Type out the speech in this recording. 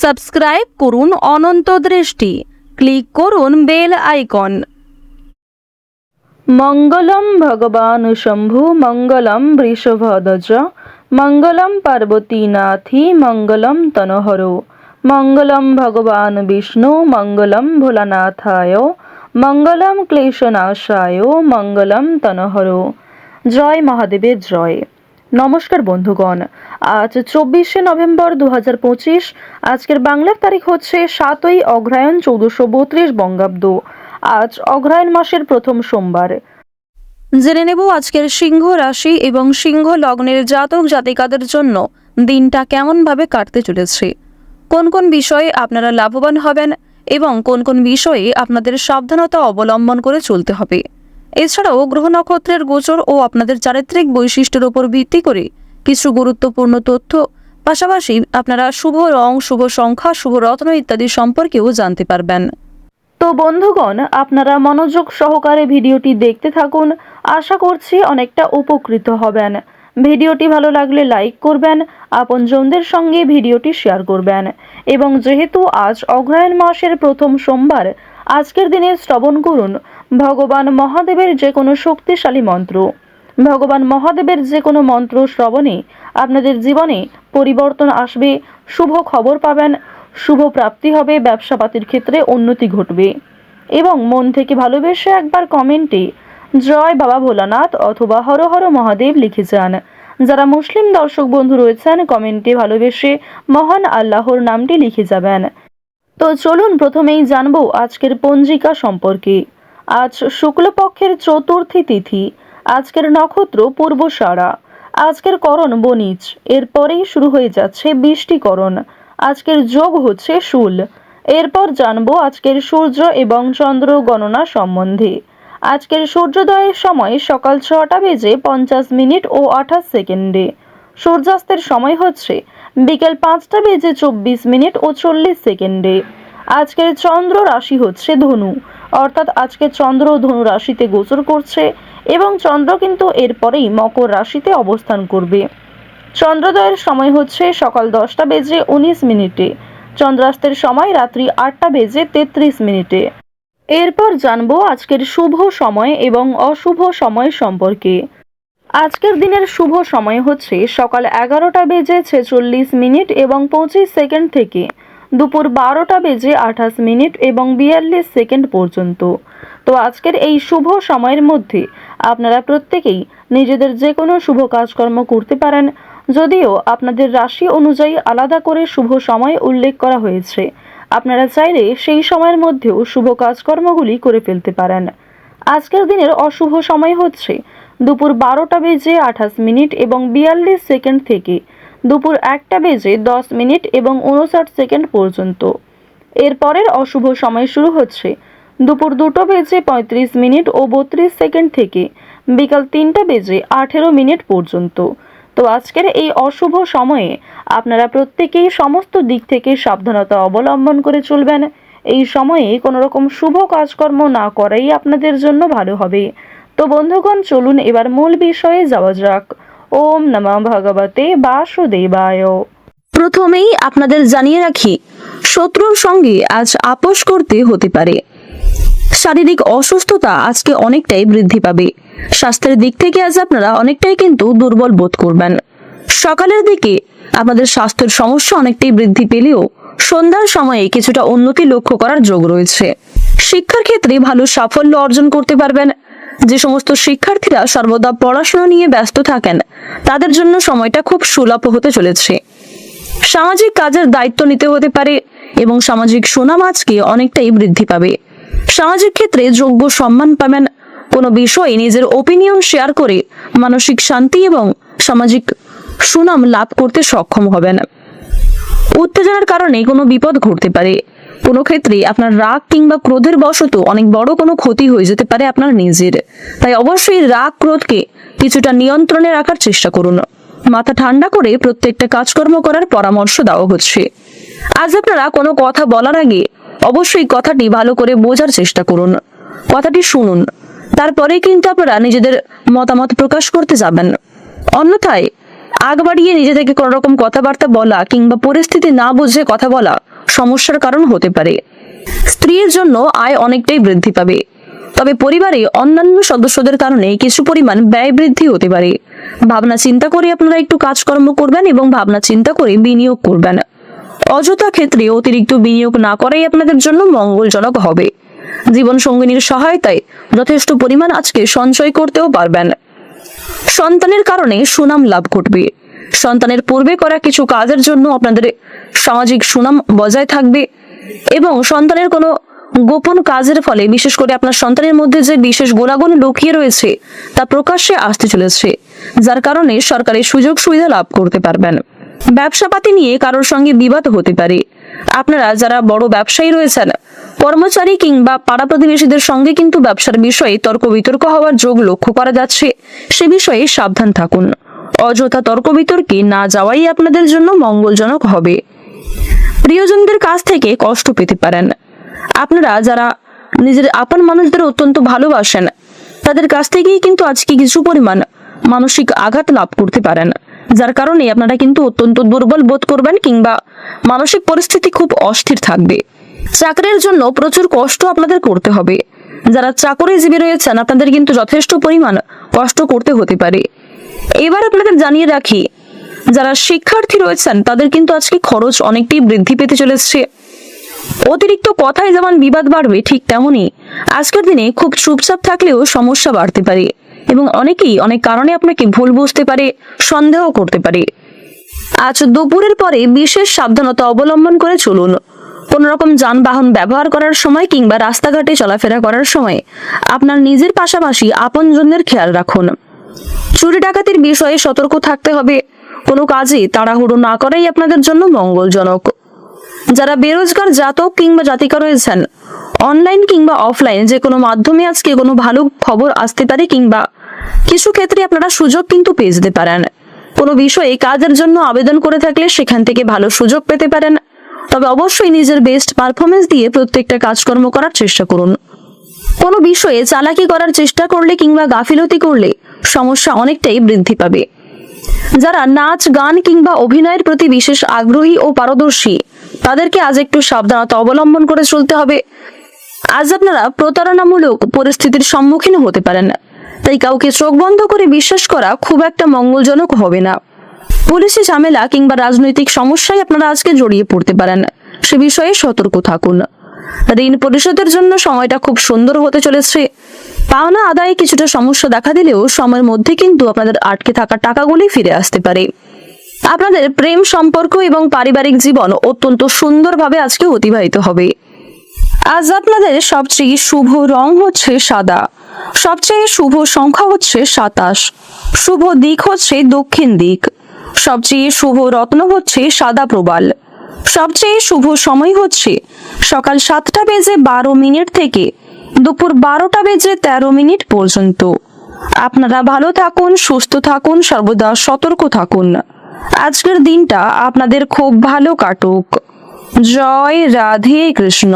Subscribe করুন অনন্ত দৃষ্টি। Click করুন বেল আইকন। মঙ্গলম ভগবান শম্ভু, মঙ্গলম বৃষভধ্বজ, মঙ্গলম পার্বতীনাথি, মঙ্গলম তনহর, মঙ্গলম ভগবান বিষ্ণু, মঙ্গলম ভোলানাথায়, মঙ্গলম ক্লেশনাশায়, মঙ্গলম তনহর। জয় মহাদেবের জয়। নমস্কার বন্ধুগণ। আজ চব্বিশে নভেম্বর দু আজকের বাংলার তারিখ হচ্ছে সাতই অগ্রহায়ণ চৌদ্দশো বত্রিশ বঙ্গাব্দ। আজ অগ্রহায়ণ মাসের প্রথম সোমবার। জেনে নেব আজকের সিংহ রাশি এবং সিংহ লগ্নের জাতক জাতিকাদের জন্য দিনটা কেমনভাবে কাটতে চলেছে। কোন কোন বিষয়ে আপনারা লাভবান হবেন এবং কোন কোন বিষয়ে আপনাদের সাবধানতা অবলম্বন করে চলতে হবে। এছাড়াও গ্রহ নক্ষত্রের গোচর ও আপনাদের চারিত্রিক বৈশিষ্ট্যের উপর ভিত্তি করে কিছু গুরুত্বপূর্ণ তথ্য, পাশাপাশি আপনারা শুভ রং, শুভ সংখ্যা, শুভ রত্ন ইত্যাদি সম্পর্কেও জানতে পারবেন। তো বন্ধুগণ, আপনারা মনোযোগ সহকারে ভিডিওটি দেখতে থাকুন। আশা করছি অনেকটা উপকৃত হবেন। ভিডিওটি ভালো লাগলে লাইক করবেন, আপনজনদের সঙ্গে ভিডিওটি শেয়ার করবেন। এবং যেহেতু আজ অগ্রহায়ণ মাসের প্রথম সোমবার, আজকের দিনে শ্রবণ করুন। ভগবান মহাদেবের যে কোনো শক্তিশালী মন্ত্র। ভগবান মহাদেবের যে কোনো মন্ত্র শ্রবণে আপনাদের জীবনে পরিবর্তন আসবে, শুভ খবর পাবেন, শুভ প্রাপ্তি হবে, ব্যবসাপাতির ক্ষেত্রে উন্নতি ঘটবে। এবং মন থেকে ভালোবেসে একবার কমেন্টে জয় বাবা ভোলানাথ অথবা হর হর মহাদেব লিখে যান। যারা মুসলিম দর্শক বন্ধু রয়েছেন, কমেন্টে ভালোবেসে মহান আল্লাহর নামটি লিখে যাবেন। তো চলুন প্রথমেই জানব আজকের পঞ্জিকা সম্পর্কে। আজ শুক্লপক্ষের চতুর্থী তিথি। আজকের নক্ষত্র পূর্বসারা। আজকের করণ বনিজ এরপরেই শুরু হয়ে যাচ্ছে বৃষ্টিকরণ। আজকের যোগ হচ্ছে শুল। এরপর জানব আজকের সূর্য এবং চন্দ্র গণনা সম্বন্ধে। আজকের সূর্যোদয়ের সময় সকাল ছটা বেজে পঞ্চাশ মিনিট ও আঠাশ সেকেন্ডে। সূর্যাস্তের সময় হচ্ছে বিকেল পাঁচটা বেজে চব্বিশ মিনিট ও চল্লিশ সেকেন্ডে। আজকের চন্দ্র রাশি হচ্ছে ধনু। অর্থাৎ আজকে চন্দ্র ধনু রাশিতে গোচর করছে এবং চন্দ্র কিন্তু এরপরেই মকর রাশিতে অবস্থান করবে। চন্দ্রোদয়ের সময় হচ্ছে সকাল দশটা বেজে উনিশ মিনিটে। চন্দ্রাস্তের সময় রাত্রি আটটা বেজে তেত্রিশ মিনিটে। এরপর জানব আজকের শুভ সময় এবং অশুভ সময় সম্পর্কে। আজকের দিনের শুভ সময় হচ্ছে সকাল এগারোটা বেজে ছেচল্লিশ মিনিট এবং পঁচিশ সেকেন্ড থেকে। দুপুর বারোটা বেজে আঠাশ মিনিট এবং বিয়াল্লিশ সেকেন্ড পর্যন্ত। তো আজকের এই শুভ সময়ের মধ্যে আপনারা প্রত্যেকেই নিজেদের যে কোনো শুভ কাজকর্ম করতে পারেন। যদিও আপনাদের রাশি অনুযায়ী আলাদা করে শুভ সময় উল্লেখ করা হয়েছে। আপনারা চাইলে সেই সময়ের মধ্যেও শুভ কাজকর্মগুলি করে ফেলতে পারেন। আজকের দিনের অশুভ সময় হচ্ছে দুপুর বারোটা বেজে আঠাশ মিনিট এবং বিয়াল্লিশ সেকেন্ড থেকে দুপুর একটা বেজে দশ মিনিট এবং উনষাট সেকেন্ড পর্যন্ত। এরপরের অশুভ সময় শুরু হচ্ছে দুপুর দুটো বেজে পঁয়ত্রিশ মিনিট ও বত্রিশ সেকেন্ড থেকে, বিকাল তিনটা বেজে আঠেরো মিনিট পর্যন্ত। তো আজকের এই অশুভ সময়ে আপনারা প্রত্যেকেই সমস্ত দিক থেকে সাবধানতা অবলম্বন করে চলবেন। এই সময়ে কোনো রকম শুভ কাজকর্ম না করাই আপনাদের জন্য ভালো হবে। তো বন্ধুগণ, চলুন এবার মূল বিষয়ে যাওয়া যাক। ওম নমঃ ভগবতে বাসুদেবায়। প্রথমেই আপনাদের জানিয়ে রাখি, শত্রুর সঙ্গে আজ আপোষ করতে হতে পারে। শারীরিক অসুস্থতা আজকে অনেকটাই বৃদ্ধি পাবে। স্বাস্থ্যের দিক থেকে আজ আপনারা অনেকটাই কিন্তু দুর্বল বোধ করবেন। সকালের দিকে আপনাদের স্বাস্থ্যের সমস্যা অনেকটাই বৃদ্ধি পেলেও সন্ধ্যার সময়ে কিছুটা উন্নতি লক্ষ্য করার যোগ রয়েছে। শিক্ষার ক্ষেত্রে ভালো সাফল্য অর্জন করতে পারবেন যে সমস্ত শিক্ষার্থীরা সর্বদা পড়াশোনা নিয়ে ব্যস্ত থাকেন, তাদের জন্য সময়টা খুব সুলভ হতে চলেছে। সামাজিক কাজের দায়িত্ব নিতে হতে পারে এবং সামাজিক সুনাম আজকে অনেকটাই বৃদ্ধি পাবে। সামাজিক ক্ষেত্রে যোগ্য সম্মান পাবেন। কোনো বিষয়ে নিজের ওপিনিয়ন শেয়ার করে মানসিক শান্তি এবং সামাজিক সুনাম লাভ করতে সক্ষম হবেন। উত্তেজনার কারণে কোনো বিপদ ঘটতে পারে। কোনো ক্ষেত্রে আপনার রাগ কিংবা ক্রোধের বশত অনেক বড় কোনো ক্ষতি হয়ে যেতে পারে আপনার নিজের। তাই অবশ্যই রাগ ক্রোধকে কিছুটা নিয়ন্ত্রণে রাখার চেষ্টা করুন। মাথা ঠান্ডা করে প্রত্যেকটা কাজকর্ম করার পরামর্শ দেওয়া হচ্ছে। আজ আপনারা কোনো কথা বলার আগে অবশ্যই কথাটি ভালো করে বোঝার চেষ্টা করুন। কথাটি শুনুন। তারপরে কিন্তু আপনারা নিজেদের মতামত প্রকাশ করতে যাবেন। অন্যথায় আগ বাড়িয়ে নিজে থেকে কোনো রকম কথাবার্তা বলা কিংবা পরিস্থিতি না বুঝে কথা বলা সমস্যার কারণ হতে পারে। স্ত্রীর জন্য আয় অনেকটাই বৃদ্ধি পাবে। তবে পরিবারে অন্যান্য সদস্যদের কারণে কিছু পরিমাণ ব্যয় বৃদ্ধি হতে পারে। ভাবনা চিন্তা করে আপনারা একটু কাজকর্ম করবেন এবং ভাবনা চিন্তা করে বিনিয়োগ করবেন। অযথা ক্ষেত্রে অতিরিক্ত বিনিয়োগ না করাই আপনাদের জন্য মঙ্গলজনক হবে। জীবন সঙ্গিনীর সহায়তায় যথেষ্ট পরিমাণ আজকে সঞ্চয় করতেও পারবেন। সন্তানের কারণে সুনাম লাভ ঘটবে। সন্তানের পূর্বে করা কিছু কাজের জন্য আপনাদের সামাজিক সুনাম বজায় থাকবে এবং সন্তানের কোনো গোপন কাজের ফলে, বিশেষ করে আপনার সন্তানের মধ্যে যে বিশেষ গুণাগুণ লুকিয়ে রয়েছে, তা প্রকাশ্যে আসতে চলেছে, যার কারণে সরকারি সুযোগ সুবিধা লাভ করতে পারবেন। ব্যবসাপাতি নিয়ে কারোর সঙ্গে বিবাদ হতে পারে। আপনারা যারা বড় ব্যবসায়ী রয়েছেন, কর্মচারী কিংবা পাড়া প্রতিবেশীদের সঙ্গে কিন্তু ব্যবসার বিষয়ে তর্ক বিতর্ক হওয়ার যোগ লক্ষ্য করা যাচ্ছে। সে বিষয়ে সাবধান থাকুন। অযথা তর্ক বিতর্কে না যাওয়াই আপনাদের জন্য মঙ্গলজনক হবে। প্রিয়জনদের কাছ থেকে কষ্ট পেতে পারেন। আপনারা যারা নিজের আপন মানুষদের অত্যন্ত ভালোবাসেন, তাদের কাছ থেকেই কিন্তু আজকে কিছু পরিমাণ মানসিক আঘাত লাভ করতে পারেন। যার কারণে আপনারা কিন্তু অত্যন্ত দুর্বল বোধ করবেন কিংবা মানসিক পরিস্থিতি খুব অস্থির থাকবে। চাকরির জন্য প্রচুর কষ্ট আপনাদের করতে হবে। যারা চাকরিজীবী রয়েছেন, আপনাদের কিন্তু যথেষ্ট পরিমাণ কষ্ট করতে হতে পারে। এবার আপনাদের জানিয়ে রাখি, যারা শিক্ষার্থী রয়েছেন, তাদের কিন্তু আজকে খরচ অনেকটাই বৃদ্ধি পেতে চলেছে। অতিরিক্ত কথায় যেমন বিবাদ বাড়বে, ঠিক তেমনই। আজকের দিনে খুব চুপচাপ থাকলেও সমস্যা বাড়তে পারে এবং অনেকেই অনেক কারণে আপনাকে ভুল বুঝতে পারে, সন্দেহ করতে পারে। আজ দুপুরের পরে বিশেষ সাবধানতা অবলম্বন করে চলুন। কোন রকম যানবাহন ব্যবহার করার সময় কিংবা রাস্তাঘাটে চলাফেরা করার সময় আপনার নিজের পাশাপাশি আপনজনদের খেয়াল রাখুন। চুরি ডাকাতির বিষয়ে সতর্ক থাকতে হবে। কোনো কাজে তাড়াহুড়ো না করাই আপনাদের জন্য মঙ্গলজনক। যারা বেরোজগার জাতক কিংবা জাতিকা রয়েছেন অনলাইন কিংবা অফলাইন যে কোনো মাধ্যমে আজকে কোনো ভালো খবর আসতে পারে কিংবা কিছু ক্ষেত্রে আপনারা সুযোগ কিন্তু পেয়ে যেতে পারেন। কোনো বিষয়ে কাজের জন্য আবেদন করে থাকলে সেখান থেকে ভালো সুযোগ পেতে পারেন। তবে অবশ্যই নিজের বেস্ট পারফরমেন্স দিয়ে প্রত্যেকটা কাজকর্ম করার চেষ্টা করুন। কোনো বিষয়ে চালাকি করার চেষ্টা করলে কিংবা গাফিলতি করলে সমস্যা অনেকটাই বৃদ্ধি পাবে। যারা নাচ, গান কিংবা অভিনয়ের প্রতি বিশেষ আগ্রহী ও পারদর্শী, তাদেরকে আজ একটু সাবধানতা অবলম্বন করে চলতে হবে। আজ আপনারা প্রতারণামূলক পরিস্থিতির সম্মুখীন হতে পারেন। তাই কাউকে চোখ বন্ধ করে বিশ্বাস করা খুব একটা মঙ্গলজনক হবে না। পুলিশি ঝামেলা কিংবা রাজনৈতিক সমস্যায় আপনারা আজকে জড়িয়ে পড়তে পারেন। সে বিষয়ে সতর্ক থাকুন। ঋণ পরিশোধের জন্য সময়টা খুব সুন্দর হতে চলেছে। পাওনা আদায়ে কিছুটা সমস্যা দেখা দিলেও সময়ের মধ্যে কিন্তু আপনাদের আটকে থাকা টাকাগুলি ফিরে আসতে পারে। আপনাদের প্রেম সম্পর্ক এবং পারিবারিক জীবন অত্যন্ত সুন্দরভাবে আজকে অতিবাহিত হবে। আজ আপনাদের সবচেয়ে শুভ রং হচ্ছে সাদা। সবচেয়ে শুভ সংখ্যা হচ্ছে সাতাশ। শুভ দিক হচ্ছে দক্ষিণ দিক। সবচেয়ে শুভ রত্ন হচ্ছে সাদা প্রবাল। সবচেয়ে শুভ সময় হচ্ছে সকাল সাতটা বেজে বারো মিনিট থেকে দুপুর বারোটা বেজে তেরো মিনিট পর্যন্ত। আপনারা ভালো থাকুন, সুস্থ থাকুন, সর্বদা সতর্ক থাকুন। আজকের দিনটা আপনাদের খুব ভালো কাটুক। জয় রাধে কৃষ্ণ।